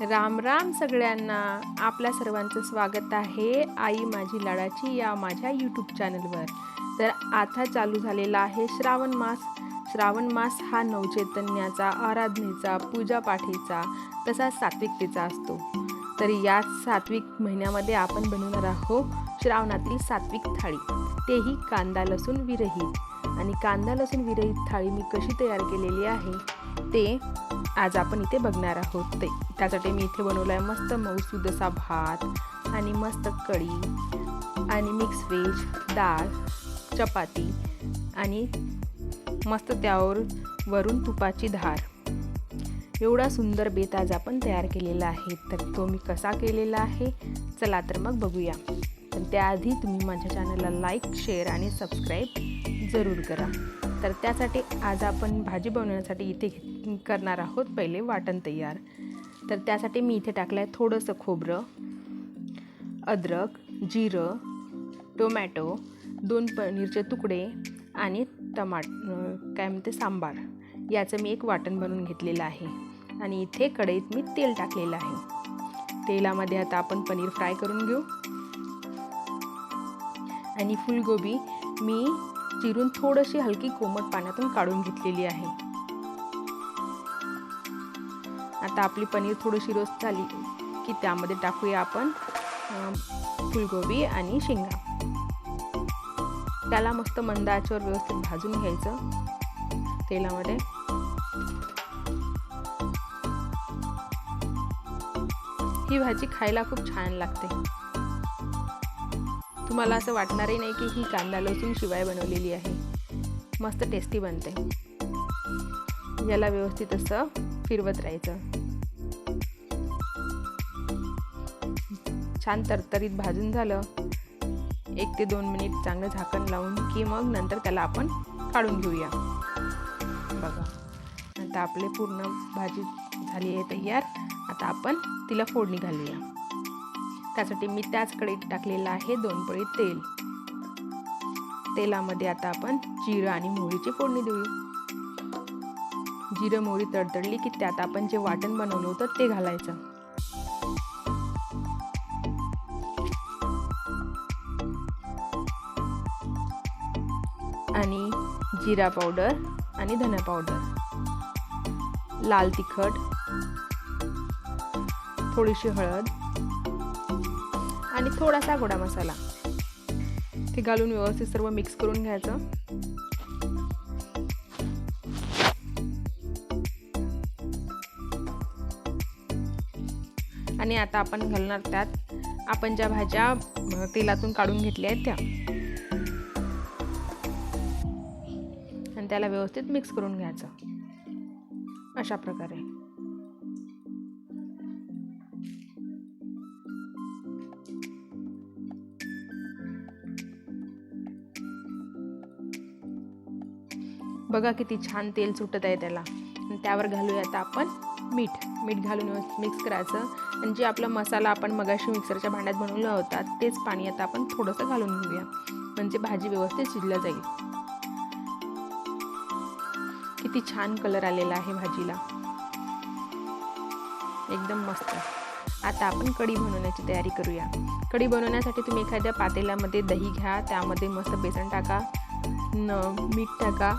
राम राम सगळ्यांना. आपल्या सर्वांचं स्वागत आहे आई माझी लाडाची या माझ्या यूट्यूब चॅनलवर तर आता चालू झालेला आहे श्रावण मास. श्रावण मास हा नवचैतन्याचा आराधनेचा पूजापाठीचा तसाच सात्विकतेचा असतो. तर या सात्विक महिन्यामध्ये आपण बनवणार आहोत श्रावणातील सात्विक थाळी. तेही कांदा लसूण विरहित. आणि कांदा लसूण विरहित थाळी मी कशी तयार केलेली आहे? ते आज आपण इथे बघणार आहोत ते. त्यासाठी मी इथे बनवलं आहे मस्त मऊसूद असा भात आणि मस्त कढी आणि मिक्स व्हेज डाळ चपाती आणि मस्त त्यावर वरून तुपाची धार. एवढा सुंदर बेत आज आपण तयार केलेला आहे. तर तो मी कसा केलेला आहे? चला तर मग बघूया. पण त्याआधी तुम्ही माझ्या चॅनलला लाईक शेअर आणि सबस्क्राईब जरूर करा. तर त्यासाठी आज आपण भाजी बनवण्यासाठी इथे करणार आहोत पहिले वाटण तयार. तर त्यासाठी मी इथे टाकलं आहे थोडंसं खोबरं अद्रक जिरं टोमॅटो दोन पनीरचे तुकडे आणि टमाट काय म्हणते सांबार. याचं मी एक वाटण बनवून घेतलेलं आहे. आणि इथे कढईत मी तेल टाकलेलं आहे. तेलामध्ये आता आपण पनीर फ्राय करून घेऊ. आणि फुलगोबी मी चिरून थोडीशी हलकी कोमट पाण्यातून काढून घेतलेली आहे. आता आपली पनीर थोडीशी रोस्ट झाली की त्यामध्ये टाकूया आपण फुलगोबी आणि शेंगा. त्याला मस्त मंद आचेवर व्यवस्थित भाजून घ्यायचं तेलामध्ये. ही भाजी खायला खूप छान लागते. तुम्हाला असं वाटणारही नाही की ही कांदा लसूण शिवाय बनवलेली आहे. मस्त टेस्टी बनते. याला व्यवस्थित असं फिरवत राहायचं. छान तरतरीत भाजून झालं. एक ते दोन मिनिट चांगलं झाकण लावून की मग नंतर त्याला आपण काढून घेऊया. बघा. आता आपले पूर्ण भाजी झाली आहे तयार. आता आपण तिला फोडणी घालूया. त्यासाठी मी त्याच कढईत टाकलेलं आहे दोन पळी तेल. तेलामध्ये आता आपण जिरं आणि मोहरीची फोडणी देऊ जिरं मोहरी तडतडली की त्यात आपण जे वाटण बनवलं होतं ते घालायचं. आणि जिरा पावडर आणि धना पावडर. लाल तिखट थोडीशी हळद आणि थोडासा गोडा मसाला. ते घालून व्यवस्थित सर्व मिक्स करून घ्यायचं. आणि आता आपण घालणार त्यात आपण ज्या भाज्या तेलातून काढून घेतल्या आहेत त्या. आणि त्याला व्यवस्थित मिक्स करून घ्यायचं. अशा प्रकारे. बघा किती छान तेल सुटत आहे त्याला. त्यावर घालूया आता आपण मीठ. मीठ घालून व्यवस्थित मिक्स करायचं. आणि जे आपला मसाला आपण मगाशी मिक्सरच्या भांड्यात बनवला होता तेच पाणी आता आपण थोडंसं घालून घेऊया. म्हणजे भाजी व्यवस्थित शिजल्या जाईल. किती छान कलर आलेला आहे भाजीला. एकदम मस्त. आता आपण कढी बनवण्याची तयारी करूया. कढी बनवण्यासाठी तुम्ही एखाद्या पातेल्यामध्ये दही घ्या त्यामध्ये मस्त बेसन टाका. न मीठ टाका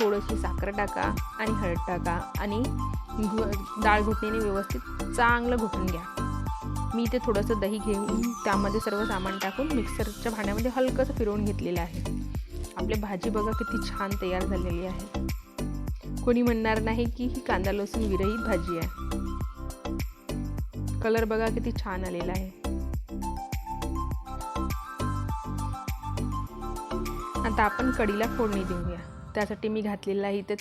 थोडीशी साखर टाका आणि हळद टाका आणि घु डाळ घुटणीने व्यवस्थित चांगलं घुटून घ्या. मी इथे थोडंसं दही घेऊन त्यामध्ये सर्व सामान टाकून मिक्सरच्या भांड्यामध्ये हलकंसं फिरवून घेतलेलं आहे. आपली भाजी बघा किती छान तयार झालेली आहे. कोणी म्हणणार नाही की ही कांदा लसूण विरहित भाजी आहे. कलर बघा किती छान आलेला आहे. आता आपण कढीला फोडणी देऊया. त्यासाठी मी घातलेलं आहे इथे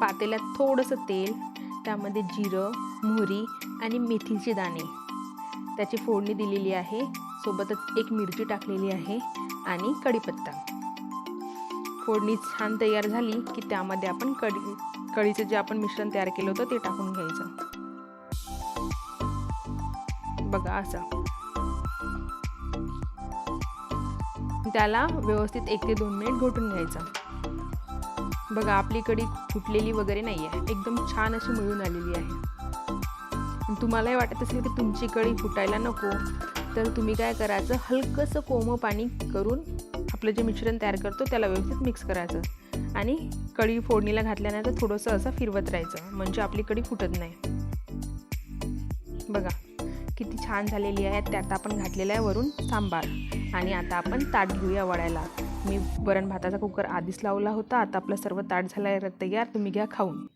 पातेल्यात थोडंसं तेल त्यामध्ये जिरं मोहरी आणि मेथीचे दाणे. त्याची फोडणी दिलेली आहे. सोबतच एक मिरची टाकलेली आहे आणि कढीपत्ता फोडणी छान तयार झाली की त्यामध्ये आपण कढी कढीचं जे आपण मिश्रण तयार केलं होतं ते टाकून घ्यायचं. बघा असं. त्याला व्यवस्थित एक ते दोन मिनिट घोटून घ्यायचं. बघा आपली कढी फुटलेली वगैरे नाही आहे एकदम छान अशी मिळून आलेली आहे. तुम्हालाही वाटत असेल की तुमची कढी फुटायला नको तर तुम्ही काय करायचं? हलकंसं कोमं पाणी करून आपलं जे मिश्रण तयार करतो त्याला व्यवस्थित मिक्स करायचं. आणि कढी फोडणीला घातल्यानंतर थोडंसं असं फिरवत राहायचं म्हणजे आपली कढी फुटत नाही. बघा किती छान झालेली आहे. त्यात आपण घातलेलं आहे वरून सांबार. आणि आता आपण ताट घेऊया वळायला मी वरण भाताचा कुकर आधीच लावला होता. आता आपलं सर्व ताट झालं आहे तयार. तुम्ही घ्या खाऊन.